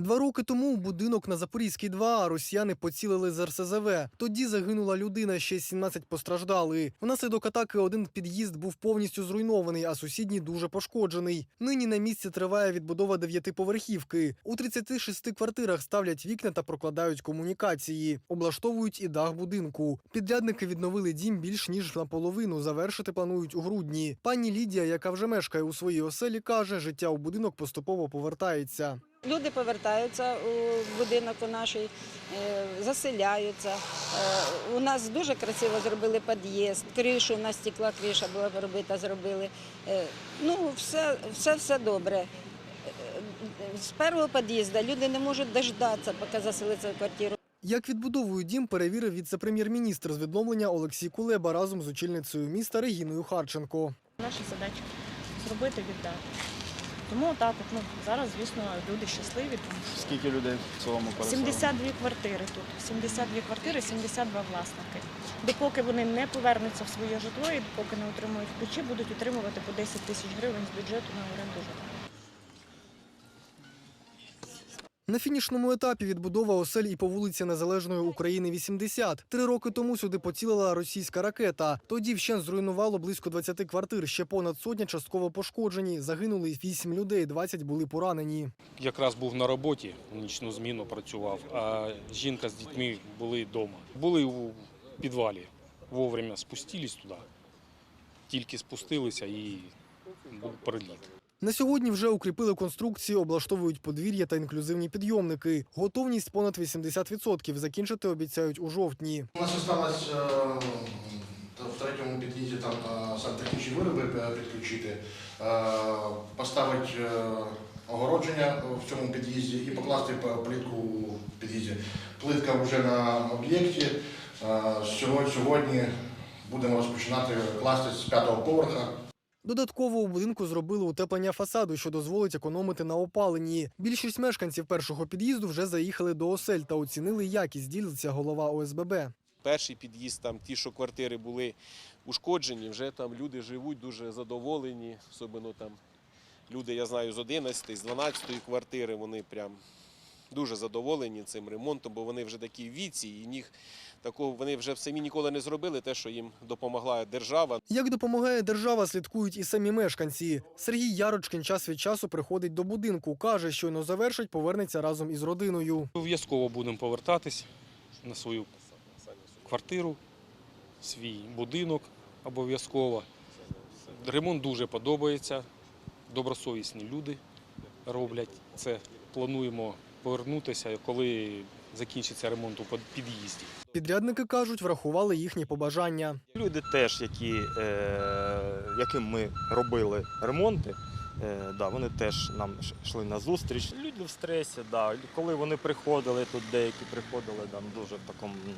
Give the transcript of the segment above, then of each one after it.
Два роки тому у будинок на Запорізькій 2 росіяни поцілили з РСЗВ. Тоді загинула людина, ще 17 постраждали. Внаслідок атаки один під'їзд був повністю зруйнований, а сусідній дуже пошкоджений. Нині на місці триває відбудова дев'ятиповерхівки. У 36 квартирах ставлять вікна та прокладають комунікації, облаштовують і дах будинку. Підрядники відновили дім більш ніж наполовину. Завершити планують у грудні. Пані Лідія, яка вже мешкає у своїй оселі, каже, життя у будинок поступово повертається. Люди повертаються у будинок у наш, е, заселяються. Е, У нас дуже красиво зробили під'їзд, кришу, у нас стекла криша була робита, зробили. Е, Ну, все, все, все добре. З першого під'їзду люди не можуть дождатися, поки заселиться в квартиру. Як відбудовують дім, перевірив віце-прем'єр-міністр з відновлення Олексій Кулеба разом з очільницею міста Регіною Харченко. Наша задача зробити віддати. Тому так, от, ну, зараз, звісно, люди щасливі. Тому що Скільки людей в цілому переселено? 72 квартири тут, 72 квартири, 72 власники. Допоки вони не повернуться в своє житло і допоки не отримують ключі, будуть отримувати по 10 тисяч гривень з бюджету на оренду житла. На фінішному етапі відбудова осель і по вулиці Незалежної України 80. Три роки тому сюди поцілила російська ракета. Тоді вщен зруйнувало близько 20 квартир. Ще понад сотня частково пошкоджені. Загинули 8 людей, 20 були поранені. якраз був на роботі, нічну зміну працював, а жінка з дітьми були вдома. Були у підвалі, вовремя спустились туди, тільки спустилися і був приліт. На сьогодні вже укріпили конструкції, облаштовують подвір'я та інклюзивні підйомники. Готовність понад 80%. Закінчити обіцяють у жовтні. У нас осталось е, в третьому під'їзді там е, сантехнічні вироби е, підключити, поставити огородження в цьому під'їзді і покласти плитку в під'їзді. Плитка вже на об'єкті. Сьогодні будемо розпочинати класти з п'ятого поверха. Додатково у будинку зробили утеплення фасаду, що дозволить економити на опаленні. Більшість мешканців першого під'їзду вже заїхали до осель та оцінили якість, ділиться голова ОСББ. Перший під'їзд, там ті, що квартири були ушкоджені, вже там люди живуть дуже задоволені. Особливо там люди, я знаю, з 11, з 12 квартири, вони прям дуже задоволені цим ремонтом, бо вони вже такі віці, і них такого вони вже самі ніколи не зробили те, що їм допомогла держава. Як допомагає держава, слідкують і самі мешканці. Сергій Ярочкин час від часу приходить до будинку. каже, щойно завершить, повернеться разом із родиною. Обов'язково будемо повертатись на свою квартиру, свій будинок обов'язково. Ремонт дуже подобається. Добросовісні люди роблять це. Плануємо повернутися, коли закінчиться ремонт у під'їзді. Підрядники кажуть, врахували їхні побажання. Люди теж, які, е, яким ми робили ремонти, е, да, вони теж нам йшли на зустріч. Люди в стресі, да. коли вони приходили, тут деякі приходили там дуже в такому ну,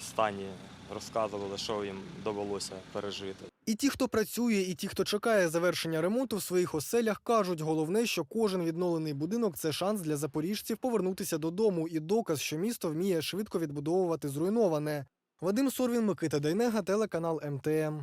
стані, розказували, що їм довелося пережити. І ті, хто працює, і ті, хто чекає завершення ремонту в своїх оселях, кажуть, головне, що кожен відновлений будинок це шанс для запоріжців повернутися додому і доказ, що місто вміє швидко відбудовувати зруйноване. Вадим Сорвін, Микита Дайнега, телеканал МТМ.